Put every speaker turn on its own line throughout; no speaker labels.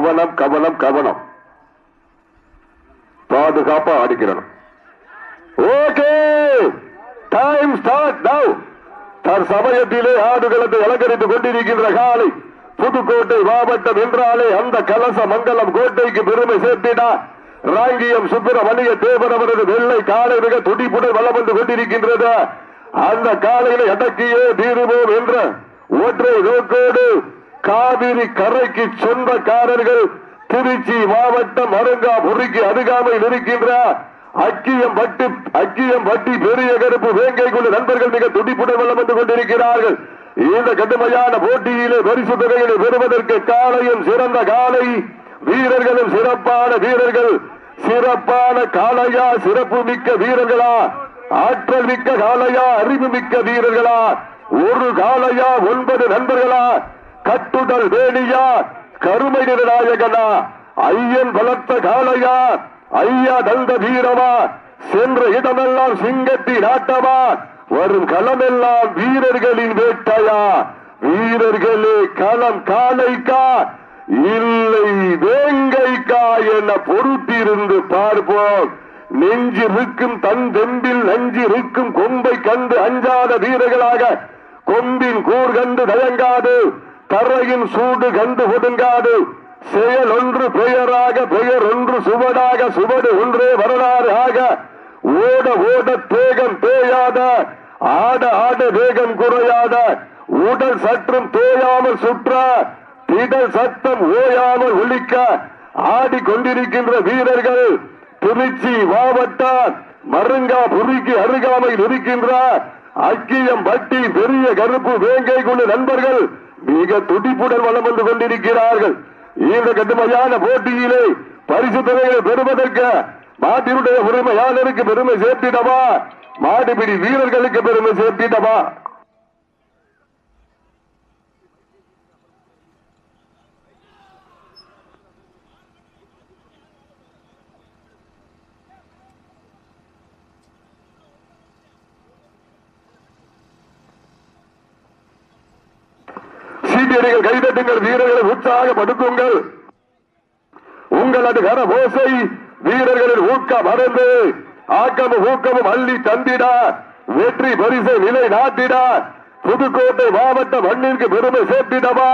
கவனம் கவனம் கவனம். பாதுகாப்பா ஆடிக்கிறோம் ஓகே! டைம் ஸ்டார்ட் நவ் தற்சமயத்திலே ஆடுகளத்தை அலங்கரித்துக் கொண்டிருக்கின்ற காலை புதுக்கோட்டை மாவட்டம் என்றாலே அந்த கலச மங்கலம் கோட்டைக்கு பெருமை சேர்த்தினார் ராங்கியம் சுப்பிரமணிய தேவர் அவரது வெள்ளை காலை மிக துடிப்புடன் வளம் வந்து கொண்டிருக்கின்றது. அந்த காலையில அடக்கியே தீருவோம் என்ற ஒற்றை நோக்கோடு காவிரி கரைக்கு சொந்தக்காரர்கள் திருச்சி மாவட்டம் அருங்காபுரிக்கு அருகாமையில் இருக்கின்ற அக்கியம் பட்டு அக்கியம் பட்டி பெரிய கருப்பு வேங்கை கொண்டு நண்பர்கள் மிக துடிப்புடன் வளம் வந்து கொண்டிருக்கிறார்கள். இந்த கடுமையான போட்டியிலே பரிசு தொகைகளை பெறுவதற்கு காலையும் சிறந்த காலை வீரர்களும் சிறப்பான வீரர்கள் சிறப்பான காலையா சிறப்பு மிக்க வீரர்களா ஆற்றல் மிக்க காலையா அறிவு மிக்க வீரர்களா ஒரு காலையா ஒன்பது நண்பர்களா கட்டுடல் வேணியா கருமை நாயகனா ஐயன் பலத்த காளையா ஐயா தந்த வீரமா சென்ற இடமெல்லாம் சிங்கத்தி நாட்டமா வரும் களமெல்லாம் வீரர்களின் வேட்டையா வீரர்களே களம் காளைக்கா இல்லை வேங்கைக்கா என பொறுத்திருந்து பார்ப்போம். நெஞ்சு இருக்கும் தன் தெம்பில் நஞ்சு இருக்கும் கொம்பை கண்டு அஞ்சாத வீரர்களாக கொம்பின் கூர் கண்டு தயங்காது. தரையின் சூடு கண்டு ஒடுங்காது. செயல் ஒன்று பெயராக பெயர் ஒன்று சுவடாக சுவடு ஒன்றே வரலாறு ஆக. ஓட ஓட தேகம் தேயாத ஆட ஆட வேகம் குறையாத. உடல் சற்றும் தேயாமல் சுற்ற திடல் சத்தம் ஓயாமல் ஒழிக்க ஆடிக்கொண்டிருக்கின்ற வீரர்கள் திருச்சி மாவட்டம் மருங்கா புரிக்கு அருகாமையில் இருக்கின்ற அக்கியம் பட்டி பெரிய கருப்பு வேங்கை கொண்ட நண்பர்கள் மிக துடிப்புடன் வளம் வந்து கொண்டிருக்கிறார்கள். இந்த கடுமையான போட்டியிலே பரிசு தொகைகளை பெறுவதற்கு மாட்டினுடைய உரிமையாளருக்கு பெருமை சேர்த்திடவா? மாடுபிடி வீரர்களுக்கு பெருமை சேர்த்திடவா? சீட்டியடிகள் கைதட்டுங்கள் வீரர்களை உற்சாகப்படுத்துங்கள். உங்களது கர ஓசை வீரர்களின் ஊக்கம் மறந்து ஆக்கமும் ஊக்கமும் அள்ளி தந்திட வெற்றி பரிசை நிலை நாட்டிட புதுக்கோட்டை மாவட்ட மண்ணிற்கு பெருமை சேர்த்திடவா?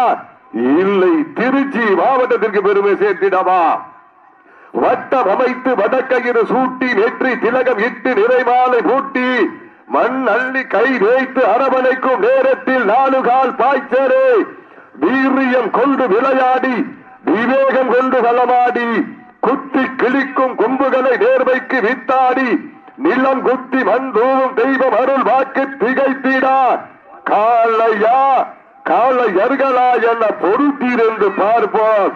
இல்லை திருச்சி மாவட்டத்திற்கு பெருமை சேர்த்திடவா? வட்டம் அமைத்து வடக்கையிறு சூட்டி நெற்றி திலகம் இட்டு நிறைமாலை பூட்டி மண் அள்ளி கை வைத்து அரவணைக்கும் நேரத்தில் நாலு கால் பாய்ச்சரே வீரியம் கொண்டு விளையாடி விவேகம் கொண்டு களமாடி குத்தி கிழிக்கும் கொம்புகளை நேர்மைக்கு வித்தாடி நிலம் குத்தி மண் தெய்வம் அருள் வாக்கு திகைத்திடா. காளையா காளையர்களா என பொறுத்திருந்து பார்ப்போம்.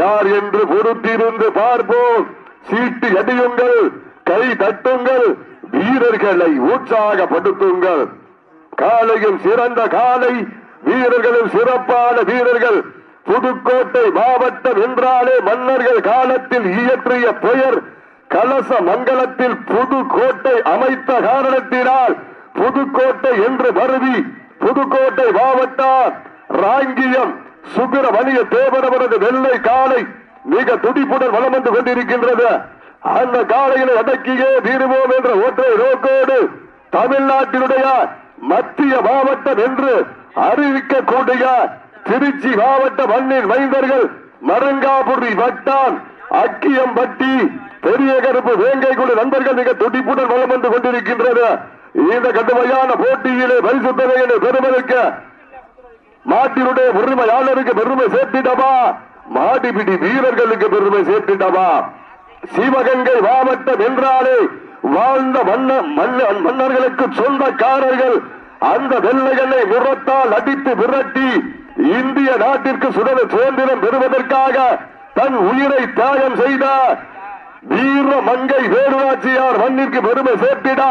யார் என்று பொறுத்திருந்து பார்ப்போம். சீட்டு எடியுங்கள் கை தட்டுங்கள் வீரர்களை உற்சாகப்படுத்துங்கள். காலையும் சிறந்த காலை வீரர்களும் சிறப்பான வீரர்கள். புதுக்கோட்டை மாவட்டம் என்றாலே மன்னர்கள் காலத்தில் இயற்றிய பெயர். கலச மங்கலத்தில் புதுக்கோட்டை அமைத்த காரணத்தினால் புதுக்கோட்டை என்று மருவி புதுக்கோட்டை மாவட்டம் ராங்கியம் சுப்பிரமணிய தேவரவரது வெள்ளை காலை மிக துடிப்புடன் வளம் வந்து கொண்டிருக்கின்றது. அந்த காலையில அடக்கியே தீருவோம் என்ற ஒற்றை நோக்கோடு தமிழ்நாட்டினுடைய மத்திய மாவட்டம் என்று அறிவிக்கக்கூடிய திருச்சி மாவட்ட மண்ணின் மைந்தர்கள் மருங்காபுரி வட்டான் அக்கியம்பட்டி பெரிய கருப்பு வேங்கை குழு நண்பர்கள் மிக துடிப்புடன் வளம் வந்து கொண்டிருக்கின்றது. இந்த கடுமையான போட்டியிலே பரிசு தொகையினை பெறுவதற்கு மாட்டினுடைய பெருமையாளருக்கு பெருமை சேர்த்திட்டவா மாடிபிடி வீரர்களுக்கு பெருமை சேர்த்திட்டவா சிவகங்கை மாவட்டம் என்றாலே வாழ்ந்த மன்ன- மன்னர்களுக்கு சொந்தக்காரர்கள் அந்த வெள்ளைகளை முரத்தால் அடித்து விரட்டி இந்திய நாட்டிற்கு சுதந்திர சுதந்திரம் பெறுவதற்காக தன் உயிரை தியாகம் செய்த வீர மங்கை வேடுவாச்சியார் மண்ணிற்கு பெருமை சேர்த்திட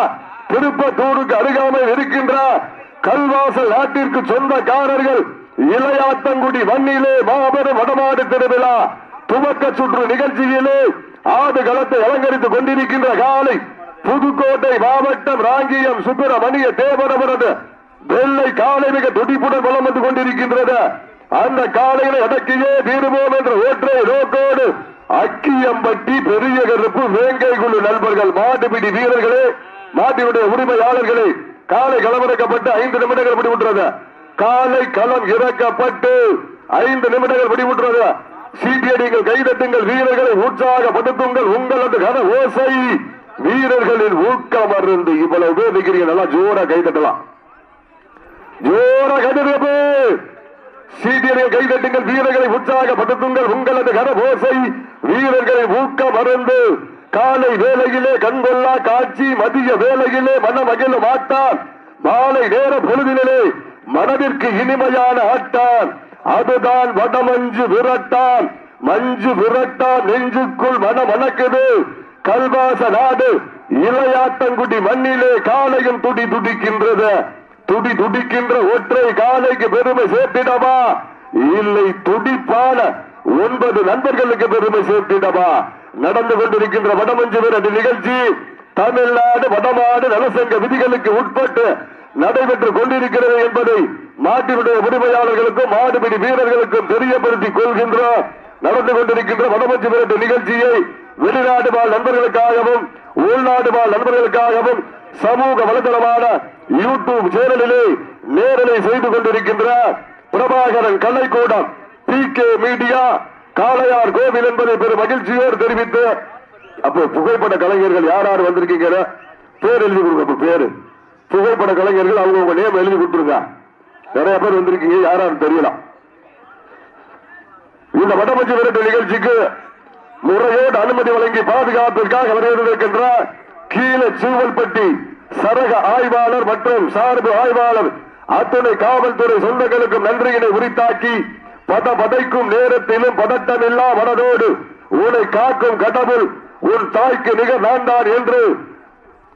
திருப்பத்தூருக்கு அருகாமல் இருக்கின்ற கல்வாசல் நாட்டிற்கு சொந்தக்காரர்கள் இளையாத்தங்குடி மண்ணிலே மாபெரும் வடமாடு திருவிழா துவக்க சுற்று நிகழ்ச்சியிலே ஆடு களத்தை அலங்கரித்துக் கொண்டிருக்கின்ற காலை புதுக்கோட்டை மாவட்டம் ராங்கியம் சுப்பிரமணிய தேவரவரது வெள்ளை காலை மிக துடிப்புடன் வளம் வந்து கொண்டிருக்கின்றது. அந்த காலையில அடக்கியே தீருவோம் என்ற ஒற்றை நோக்கோடு அக்கியம்பட்டி பெரிய கருப்பு வேங்கை குழு நண்பர்கள் மாட்டுப்பிடி வீரர்களே மாட்டினுடைய உரிமையாளர்களே காலை களமிறக்கப்பட்டு ஐந்து நிமிடங்கள் முடிவுற்றது. காலை களம் இறக்கப்பட்டு ஐந்து நிமிடங்கள் முடிவுற்றது. சீட்டியடிங்கள் கைதட்டுங்கள் வீரர்களை உற்சாகப்படுத்துங்கள். உங்களது கன ஓசை வீரர்களின் ஊக்கம் அருந்து இவ்வளவு பேர் நிற்கிறீங்க நல்லா ஜோரா கைதட்டலாம் ஜோர கைதட்டு சீட்டியடிகள் கைதட்டுங்கள் வீரர்களை உற்சாகப்படுத்துங்கள். உங்களது கன வீரர்களை ஊக்கம் அருந்து காலை வேலையிலே கண்கொள்ளா காட்சி மதிய வேலையிலே மனமகிழ மாட்டான். மாலை நேர பொழுதிலே மனதிற்கு இனிமையான ஆட்டான். அதுதான் வடமஞ்சு விரட்டான். மஞ்சு விரட்டான். நெஞ்சுக்குள் மனம் மணக்குது கல்வாச நாடு இளையாட்டங்குடி மண்ணிலே காலையும் துடி துடிக்கின்றது. துடி துடிக்கின்ற ஒற்றை காலைக்கு பெருமை சேர்த்திடவா? இல்லை துடிப்பான ஒன்பது நண்பர்களுக்கு பெருமை சேர்த்திடவா? நடந்து கொண்டிருக்கின்ற வடமஞ்சு விரட்டு நிகழ்ச்சி தமிழ்நாடு வடமாடு நலசங்க விதிகளுக்கு உட்பட்டு நடைபெற்றுக் கொண்டிருக்கிறது என்பதை நாட்டினுடைய உரிமையாளர்களுக்கும் மாடுபிடி வீரர்களுக்கும் தெரியப்படுத்திக் கொள்கின்றோம். நடந்து கொண்டிருக்கின்ற வடமஞ்சு விரட்டு நிகழ்ச்சியை வெளிநாடு வாழ் நண்பர்களுக்காகவும் உள்நாடு வாழ் நண்பர்களுக்காகவும் சமூக வலைதளமான யூடியூப் சேனலிலே நேரலை செய்து கொண்டிருக்கின்ற Prabhakaran Kalaikoodam P K media Kalaiyar Kovil என்பதை பெரும் மகிழ்ச்சியோடு தெரிவித்து அப்போ புகைப்பட கலைஞர்கள் யார் யார் வந்திருக்கீங்க பேர் எழுதி கொடுங்க அப்ப பேரு. புகைப்பட கலைஞர்கள் அவங்க உங்க நேம் எழுதி கொடுத்துருங்க. நிறைய பேர் வந்திருக்கீங்க யாரான்னு தெரியலாம் இந்த வடமஞ்சி விரட்டு நிகழ்ச்சிக்கு முறையோடு அனுமதி வழங்கி பாதுகாப்பிற்காக வருகின்ற கீழே சூவல்பட்டி சரக ஆய்வாளர் மற்றும் சார்பு ஆய்வாளர். அத்துணை காவல்துறை சொந்தங்களுக்கும் நன்றியினை உரித்தாக்கி பத பதைக்கும் நேரத்திலும் பதட்டமில்லா மனதோடு உன்னை காக்கும் கடவுள் உன் தாய்க்கு நிகர் நான் என்று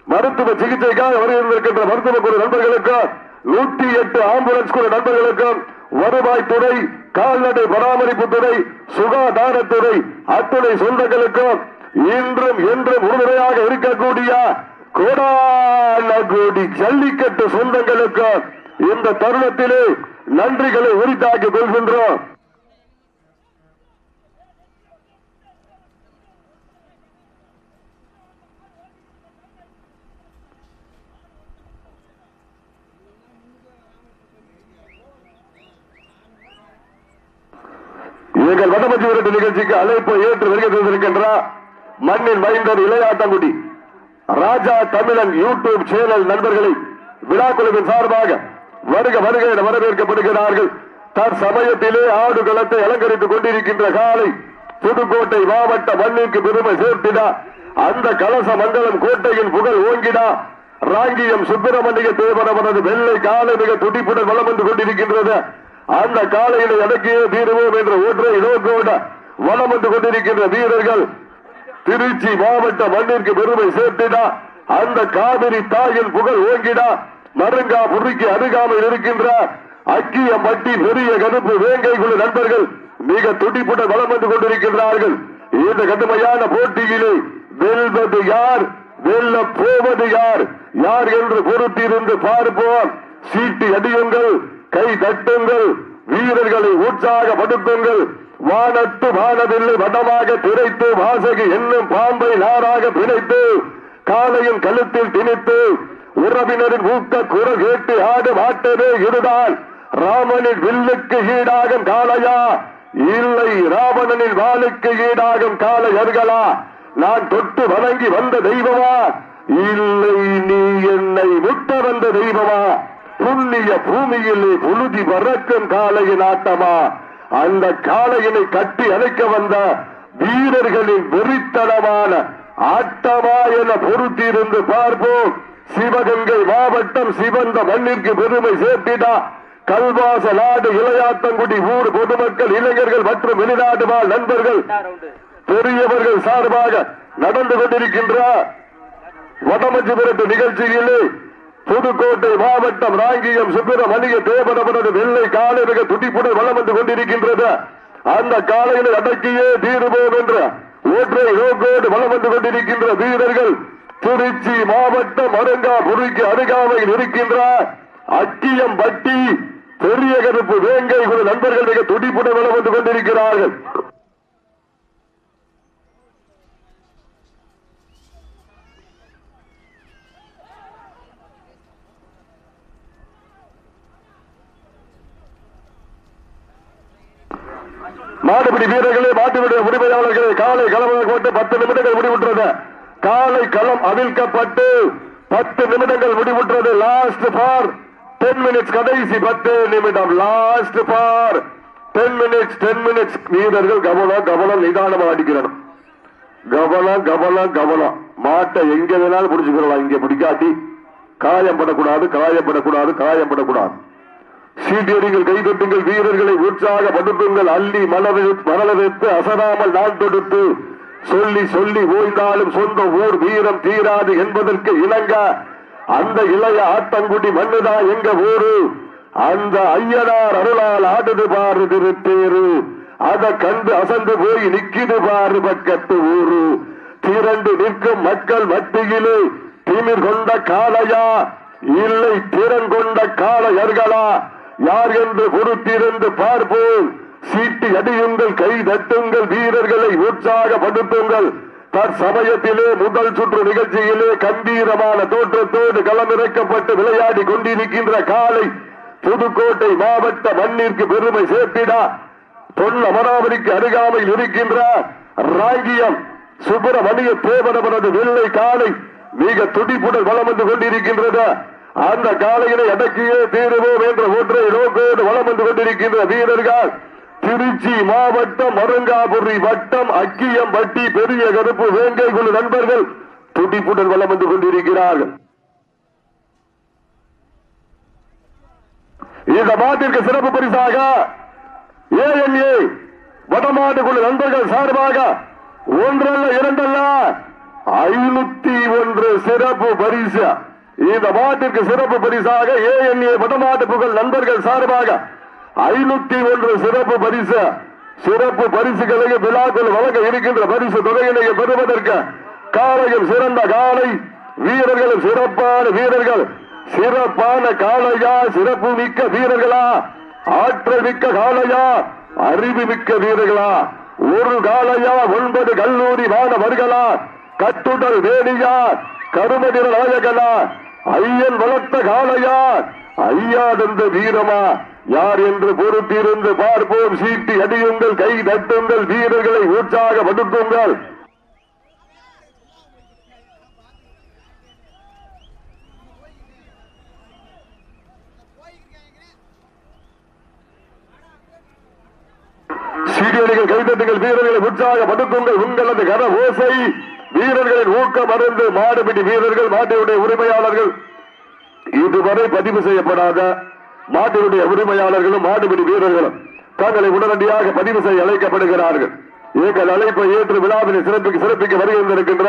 மருத்துவ சிகிச்சைக்காக வருகின்ற மருத்துவ குழு நண்பர்களுக்கும் நூற்றி எட்டு ஆம்புலன்ஸ் குழு நண்பர்களுக்கும் வருவாய்த்துறை கால்நடை பராமரிப்பு துறை சுகாதாரத்துறை அத்துணை சொந்தங்களுக்கும் இன்றும் என்றும் உறுதுணையாக இருக்கக்கூடிய கோடாலகோடி ஜல்லிக்கட்டு சொந்தங்களுக்கும் இந்த தருணத்திலே நன்றிகளை உரித்தாக்கிக் கொள்கின்றோம். எங்கள் வடமஞ்சி விரட்டு நிகழ்ச்சிக்கு அழைப்பு ஏற்று வருகை தந்திருக்கின்ற மண்ணின் மைந்தர் இளையாட்டங்குடி ராஜா தமிழன் யூடியூப் சேனல் நண்பர்களை விழாக்குழுவின் சார்பாக வருக வருக என வரவேற்கப்படுகிறார்கள். தற்சமயத்திலே ஆடு களத்தை அலங்கரித்துக் கொண்டிருக்கின்ற காலை புதுக்கோட்டை மாவட்ட மண்ணிற்கு பெருமை சேர்த்திடா. அந்த கலச மங்கலம் கோட்டையின் புகழ் ஓங்கிடா. ராங்கியம் சுப்பிரமணிய தேவரவனது வெள்ளை காலை மிக துடிப்புடன் வளம் வந்து கொண்டிருக்கின்றது. அந்த காளையில் அடக்கியே தீருவோம் என்ற ஒன்றை நோக்கோட வளம் வந்து கொண்டிருக்கின்ற வீரர்கள் திருச்சி மாவட்ட மண்ணிற்கு பெருமை சேர்த்திடா. அந்த காவிரி தாயின் புகழ் ஓங்கிடா. நருங்கா புரிக்கு அருகாமையில் இருக்கின்ற அக்கிய மட்டி பெரிய கருப்பு வேங்கை குழு நண்பர்கள் மிக துடிப்புடன் வளம் வந்து கொண்டிருக்கின்றார்கள். இந்த கடுமையான போட்டியிலே வெல்வது யார்? வெல்ல போவது யார்? யார் என்று பொறுத்திருந்து பார்ப்போம். சீட்டி அடியுங்கள். கை தட்டுங்கள். வீரர்களை உற்சாகப்படுத்துங்கள். வானத்து வானவில்லை வடமாக திரைத்து வாசகி என்னும் பாம்பை நாராக பிணைத்து காலையின் கழுத்தில் திணித்து உறவினரின் ஊக்க குரல் கேட்டு ஆடு மாட்டதே இதுதான். ராமனின் வில்லுக்கு ஈடாகும் காளையா? இல்லை ராவணனின் வாளுக்கு ஈடாகும் காளையர்களா நான் தொட்டு வணங்கி வந்த தெய்வமா? இல்லை நீ என்னை விட்ட வந்த தெய்வமா? புண்ணிய பூமியிலே புழுதி பறக்கும் காளையின் ஆட்டமா? அந்த காளையினை கட்டி அழைக்க வந்த வீரர்களின் வெறித்தனமான ஆட்டமா என பொருத்தியிருந்து பார்ப்போம். சிவகங்கை மாவட்டம் சிவந்த மண்ணிற்கு பெருமை சேர்த்திடா. கல்வாச நாடு இளையாத்தங்குடி ஊர் பொதுமக்கள் இளைஞர்கள் மற்றும் வெளிநாடு வாழ் நண்பர்கள் பெரியவர்கள் சார்பாக நடந்து கொண்டிருக்கின்ற. வடமஞ்சு விரட்டு நிகழ்ச்சியிலே புதுக்கோட்டை மாவட்டம் ராங்கியம் சுப்பிரமணிய தேவனவனது வெள்ளை காலை மிக துடிப்புடன் வளம் வந்து கொண்டிருக்கின்றது. அந்த காலையில் அடக்கியே தீருவோம் என்ற ஒற்றை நோக்கோடு வளம் வந்து கொண்டிருக்கின்ற வீரர்கள் திருச்சி மாவட்டம் அருங்கா புரிக்கு அருகாமையில் இருக்கின்ற அக்கியம் பட்டி பெரிய கருப்பு வேங்கை நண்பர்கள் மிக துடிப்புடன் வளம் வந்து கொண்டிருக்கிறார்கள். மாடுபிடி வீரர்களே மாட்டுவிடைய உரிமையாளர்களே காலை களம் போட்டு பத்து நிமிடங்கள் முடிவுற்றது. காலை களம் அவிழ்க்கப்பட்டு பத்து நிமிடங்கள் முடிவுற்றது. லாஸ்ட் பார் டென் மினிட்ஸ் கடைசி பத்து நிமிடம். Last for ten minutes ten minutes வீரர்கள் கவனம் கவனம் நிதானமா அடிக்கிறோம் கவனம் கவனம் கவனம் மாட்டை எங்க வேணாலும் பிடிச்சுக்கிறலாம். இங்க பிடிக்காட்டி காயம் படக்கூடாது காயப்படக்கூடாது காயப்படக்கூடாது சீட்டியடிகள் கைதட்டுங்கள் வீரர்களை உற்சாகப்படுத்துங்கள் அள்ளி மலர் மணலெடுத்து அசராமல் நான் தொடுத்து சொல்லி சொல்லி ஓய்ந்தாலும் சொந்த ஊர் வீரம் தீராது என்பதற்கு இணங்க அந்த இளைய ஆட்டங்குடி மண்ணுதான் எங்க ஊரு? அந்த ஐயனார் அருளால் ஆடுது பாரு திருத்தேரு. அத கண்டு அசந்து போய் நிக்கிது பாரு பக்கத்து ஊரு. திரண்டு நிற்கும் மக்கள் மத்தியிலே திமிர் கொண்ட காளையா? இல்லை திறன் கொண்ட காளையர்களா? யார் என்று பொறுத்திருந்து பார்ப்போம். சீட்டி அடியுங்கள் கை தட்டுங்கள் வீரர்களை உற்சாகப்படுத்துங்கள். தற்சமயத்திலே முதல் சுற்று நிகழ்ச்சியிலே கம்பீரமான தோற்றத்தோடு களமிறக்கப்பட்டு விளையாடி கொண்டிருக்கின்ற காலை புதுக்கோட்டை மாவட்ட மண்ணிற்கு பெருமை சேர்த்திடா பொன் அமராவதிக்கு அருகாமையில் இருக்கின்ற ராகியம் சுப்பிரமணிய தேவனவனது வெள்ளை காலை மிக துடிப்புடன் வளம் வந்து கொண்டிருக்கின்றது. அந்த காலையினை எடக்கியே தீருவோம் என்ற ஒன்றை நோக்கோடு வளம் வந்து கொண்டிருக்கின்ற வீரர்கள் திருச்சி மாவட்டம் மருங்காபுரி வட்டம் அக்கியம் வட்டி பெரிய கருப்பு வேங்கை குழு நண்பர்கள் துடிப்புடன் வளம் வந்து கொண்டிருக்கிறார்கள். இந்த மாட்டிற்கு சிறப்பு பரிசாக ஏஎன்ஏ வடமாடு குழு நண்பர்கள் சார்பாக ஒன்றல்ல இரண்டல்ல ஐநூத்தி ஒன்று சிறப்பு பரிசு. இந்த மாட்டிற்கு சிறப்பு பரிசாக ஏஎன்ஏ வடமாட்டு புகழ் நண்பர்கள் சார்பாக ஐநூத்தி ஒன்று சிறப்பு பரிசு. சிறப்பு பரிசுகளை விழாக்கள் வழங்க இருக்கின்ற பரிசு தொகையினை பெறுவதற்கு காலையும் சிறந்த காலை வீரர்களும் சிறப்பான வீரர்கள். சிறப்பான காளையா சிறப்பு மிக்க வீரர்களா? ஆற்றல் மிக்க காளையா? அறிவு மிக்க வீரர்களா? ஒரு காலையா ஒன்பது கல்லூரி மாணவர்களா? கட்டுடல் வேணியா? கருமதிர நாயகனா? ஐயன் வளர்த்த காளையா? ஐயாதந்த வீரமா? யார் என்று பொறுத்திருந்து பார்ப்போம். சீட்டி அடியுங்கள் கை தட்டுங்கள் வீரர்களை உற்சாகப்படுத்துங்கள் சீடியடிகள் கைதட்டுங்கள் வீரர்களை உற்சாகப்படுத்துங்கள் உங்களது கன ஓசை வீரர்களின் ஊக்கம் அருந்து மாடுபிடி வீரர்கள் மாட்டினுடைய உரிமையாளர்கள். இதுவரை பதிவு செய்யப்படாத மாட்டினுடைய உரிமையாளர்களும் மாடுபிடி வீரர்களும் தங்களை உடனடியாக பதிவு செய்ய அழைக்கப்படுகிறார்கள். எங்கள் அழைப்பை ஏற்று விழாவினை சிறப்பிக்க சிறப்பிக்க வருகின்றிருக்கின்ற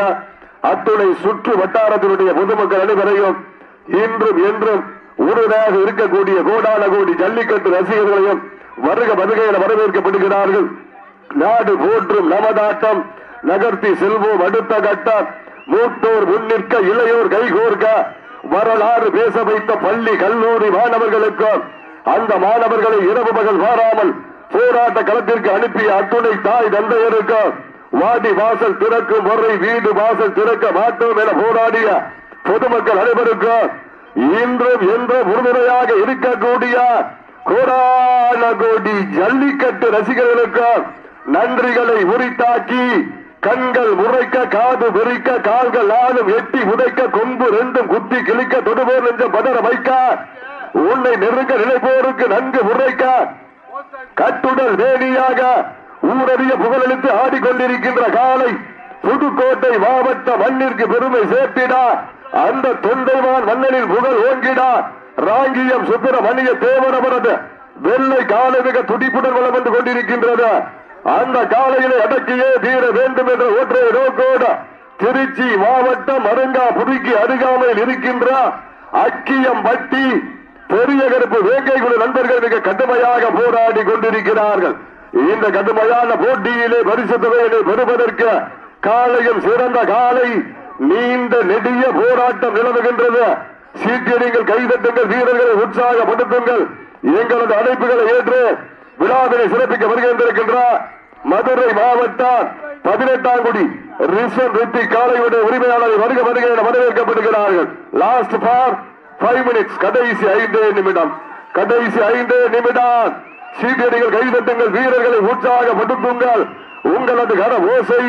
அத்துணை சுற்று வட்டாரத்தினுடைய பொதுமக்கள் அனைவரையும் இன்றும் என்றும் உறுதியாக இருக்கக்கூடிய கோடான கோடி ஜல்லிக்கட்டு ரசிகர்களையும் வருக வருகையில வரவேற்கப்படுகிறார்கள். நாடு போற்றும் நமதாட்டம் நகர்த்தி செல்வோம் அடுத்த கட்டம். மூத்தோர் முன்னிற்க இளையோர் கைகோர்க்க வரலாறு பேச வைத்த பள்ளி கல்லூரி மாணவர்களுக்கும் அந்த மாணவர்களை இரவு பகல் வாராமல் போராட்ட களத்திற்கு அனுப்பிய அத்துணை தாய் தந்தையருக்கும் வாடி வாசல் திறக்கும் முறை வீடு வாசல் திறக்க மாட்டோம் என போராடிய பொதுமக்கள் அனைவருக்கும் இன்றும் என்றும் உறுதுணையாக இருக்கக்கூடிய கோடான கோடி ஜல்லிக்கட்டு ரசிகர்களுக்கும் நன்றிகளை உரித்தாக்கி கண்கள் உரைக்க காது வெறிக்க கால்கள் ஆளும் எட்டி உதைக்க கொம்பு ரெண்டும் குத்தி கிழிக்க தொடுபோர் நெஞ்ச பதற வைக்க உன்னை நெருங்க நினைப்போருக்கு நன்கு உரைக்க கட்டுடல் வேணியாக ஊரறிய புகழளித்து ஆடிக்கொண்டிருக்கின்ற காலை புதுக்கோட்டை மாவட்ட மண்ணிற்கு பெருமை சேர்த்திடா. அந்த தொண்டைவான் மன்னனின் புகழ் ஓங்கிடா. ராங்கியம் சுப்பிரமணிய தேவரவரது வெள்ளை காலமிக துடிப்புடன் வளம் வந்து கொண்டிருக்கின்றது. அந்த காலையிலே அடக்கியே தீர வேண்டும் என்ற ஒற்றை நோக்கோடு திருச்சி மாவட்டம் அருங்கா புதுக்கி அருகாமையில் இருக்கின்ற அக்கியம் பட்டி பெரிய கருப்பு வேங்கை குழு நண்பர்கள் மிக கடுமையாக போராடி கொண்டிருக்கிறார்கள். இந்த கடுமையான போட்டியிலே பரிசு தொகையினை பெறுவதற்கு காலையும் சிறந்த காலை நீண்ட நெடிய போராட்டம் நிலவுகின்றது. சீட்டியடிங்கள் கைதட்டுங்கள் வீரர்களை உற்சாகப்படுத்துங்கள். எங்களது அழைப்புகளை ஏற்று விழாவினை சிறப்பிக்க வருகின்றிருக்கின்ற மதுரை மாவட்டம் பதினெட்டாம் குடி ரிசன் ரித்தி காலையுடைய உரிமையாளரை வருக வருக என வரவேற்கப்படுகிறார்கள். லாஸ்ட் ஃபார் ஃபைவ் மினிட்ஸ் கடைசி ஐந்தே நிமிடம். கடைசி ஐந்தே நிமிடம். சீட்டியடிகள் கைதட்டுங்கள் வீரர்களை உற்சாகப்படுத்துங்கள். உங்களது கன ஓசை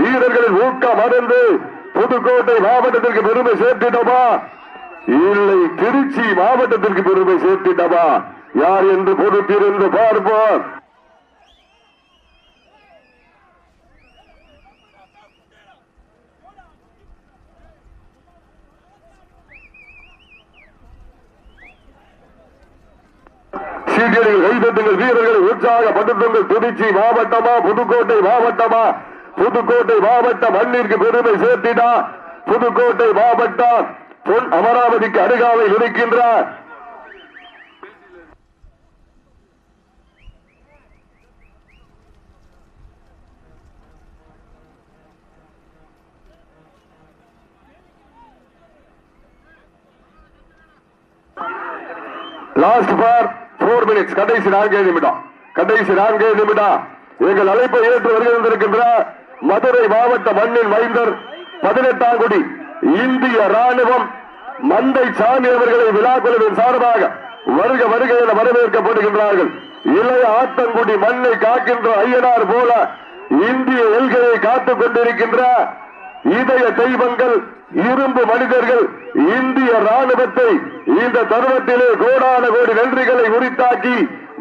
வீரர்களின் ஊக்கம் அடைந்து புதுக்கோட்டை மாவட்டத்திற்கு பெருமை சேர்த்திட்டோமா இல்லை திருச்சி மாவட்டத்திற்கு பெருமை சேர்த்திட்டோமா யார் என்று பொறுத்திருந்து பார்ப்போம். சீக்கிரங்கள் கைதட்டுங்கள் வீரர்களை உற்சாகப்படுத்துங்கள். திருச்சி மாவட்டமா புதுக்கோட்டை மாவட்டமா? புதுக்கோட்டை மாவட்டம் மண்ணிற்கு பெருமை சேர்த்திடா. புதுக்கோட்டை மாவட்டம் பொன் அமராவதிக்கு அருகாமையில் இருக்கின்றார். லாஸ்ட் ஃபார் போர் மினிட்ஸ் கடைசி நான்கே நிமிடம். கடைசி நான்கே நிமிடம். எங்கள் அழைப்பை ஏற்று வருகின்றிருக்கின்ற மதுரை மாவட்ட மண்ணின் மைந்தர் பதினெட்டாம் குடி இந்திய ராணுவம் மந்தை சாமி அவர்களை விழாக்குழுவின் சார்பாக வருக வருக என வரவேற்கப்படுகின்றார்கள். இளைய ஆத்தங்குடி மண்ணை காக்கின்ற ஐயனார் போல இந்திய எல்கையை காத்துக் கொண்டிருக்கின்ற இதய தெய்வங்கள் இரும்பு மனிதர்கள் இந்திய ராணுவத்தை இந்த தருணத்திலே கோடான கோடி நன்றிகளை உரித்தாக்கி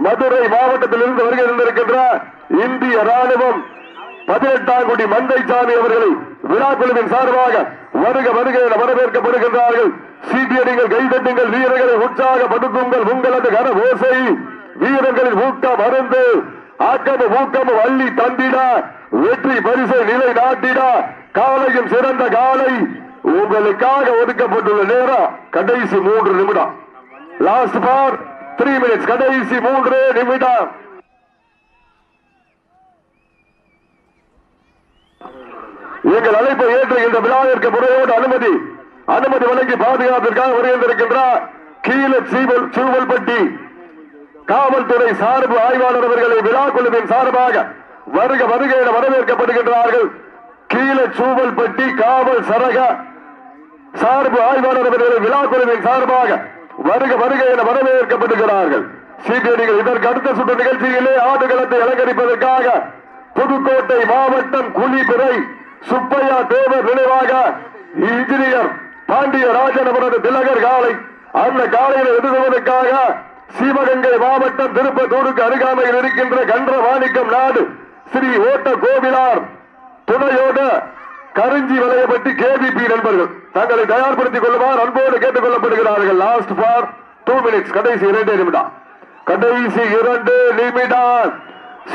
மதுரை மாவட்டத்திலிருந்து வருகின்றிருக்கின்ற இந்திய ராணுவம் பதினெட்டாம் கோடி மந்தைசாமி அவர்களை விழாக்குழுவின் சார்பாக வருக வருக என வரவேற்கப்படுகின்றார்கள். சீட்டியடிகள் கைதட்டுங்கள் வீரர்களை உற்சாகப்படுத்துங்கள் உங்களது கன ஓசை வீரர்களின் ஊக்கம் அருந்து ஆக்கமும் ஊக்கமும் அள்ளி தந்திட வெற்றி பரிசை நிலை நாட்டிட காலையும் சிறந்த காலை உங்களுக்காக ஒதுக்கப்பட்டுள்ள நேரம் கடைசி மூன்று நிமிடம். லாஸ்ட் பார் த்ரீ மினிட்ஸ் கடைசி மூன்று நிமிடம். எங்கள் அழைப்பை ஏற்று இந்த விழாவிற்கு முறையோடு அனுமதி. அனுமதி வழங்கி பாதுகாப்பிற்காக வருகின்றிருக்கின்றார் கீழ சீவல் சூவல்பட்டி. காவல்துறை சார்பு ஆய்வாளர் அவர்களை விழா குழுவின் சார்பாக வருக வருக என வரவேற்கப்படுகின்றார்கள். கீழ சூவல்பட்டி காவல் சரக சார்பு ஆய்வாளர் அவர்களை விழா குழுவின் சார்பாக வருக வருக என வரவேற்கப்படுகிறார்கள். சீக்கிரங்கள் இதற்கு அடுத்த சுற்று நிகழ்ச்சியிலே ஆடுகளத்தை அலங்கரிப்பதற்காக புதுக்கோட்டை மாவட்டம் குழிபிறை சுப்பையா தேவர் நினைவாக இன்ஜினியர் பாண்டிய ராஜன் அவரது திலகர் காலை அந்த காலையில் எதிர்கொள்வதற்காக சிவகங்கை மாவட்டம் திருப்பத்தூருக்கு அருகாமையில் இருக்கின்ற கன்ற வாணிக்கம் நாடு ஸ்ரீ ஓட்ட கோவிலார் துணையோடு கருஞ்சி வலையப்பட்டு கேபிபி நண்பர்கள். தங்களை தயார்படுத்திக் கொள்ளுமாறு அன்போடு கேட்டுக் கொள்ளப்படுகிறார்கள் லாஸ்ட் ஃபார் டூ மினிட்ஸ் கடைசி இரண்டு நிமிடம். கடைசி இரண்டு நிமிடம்.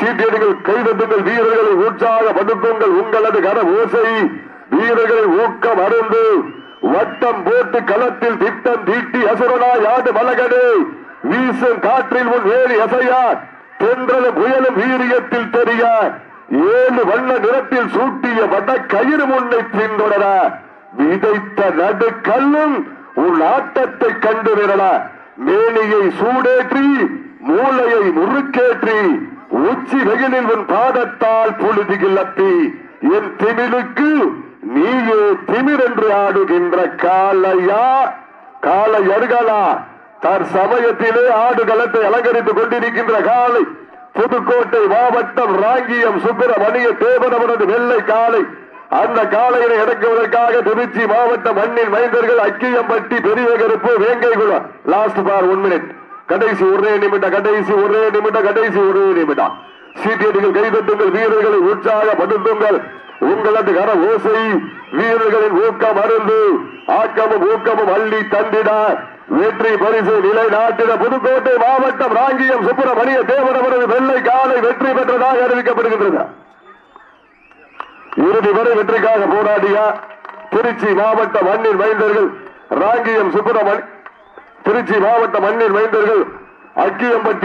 சீட்டியடிகள் கைதட்டுங்கள் வீரர்களை உற்சாகப்படுத்துங்கள் உங்களது கன ஓசை. வீரர்களை ஊக்கம் அருந்து வட்டம் போட்டு களத்தில் திட்டம் தீட்டி அசுரனாய் ஆடு மலகடு. வீசும் காற்றில் உன் வேலி அசையார். தென்றலும் புயலும் வீரியத்தில் தெரியார். ஏழு வண்ண நிறத்தில் சூட்டிய வட கயிறு முன்னை பின்தொடர விதைத்த நடுக்கல்லும் உன் ஆட்டத்தை கண்டு விரல மேனியை சூடேற்றி மூளையை முறுக்கேற்றி உச்சி வெயிலில் உன் பாதத்தால் புழுதி கிளப்பி என் திமிழுக்கு நீயே திமிர் என்று ஆடுகின்ற காலையா காலை அருகலா தற்சமயத்திலே ஆடுகளத்தை அலங்கரித்துக் கொண்டிருக்கின்ற காலை புதுக்கோட்டை மாவட்டம் ராங்கியம் சுப்பிரமணிய தேவனவனது வெள்ளை காலை அந்த காலையினை இறக்குவதற்காக திருச்சி மாவட்ட மண்ணின் மைந்தர்கள் அக்கியம்பட்டி பெரிய கருப்பு Vengaikulam. Last for one minute கடைசி ஒரே நிமிடம் கடைசி ஒரே நிமிடம் கடைசி ஒரே நிமிடம். சீட்டியடிகள் கைதட்டுங்கள் வீரர்களை உற்சாகப்படுத்துங்கள். உங்களது கர ஓசை வீரர்களின் ஊக்கம் அருந்து ஆக்கமும் ஊக்கமும் அள்ளி தந்திட. வெற்றி பரிசு நிலை நாட்டின புதுக்கோட்டை மாவட்டம் ராங்கியம் சுப்பிரமணிய தேவனவரது வெள்ளை காலை வெற்றி பெற்றதாக அறிவிக்கப்படுகின்றது. இறுதி வரை வெற்றிக்காக போராடிய திருச்சி மாவட்ட மண்ணின் மைந்தர்கள் ராங்கியம் சுப்பிரமணி திருச்சி மாவட்ட மண்ணின் மைந்தர்கள் அக்கியம்பட்டி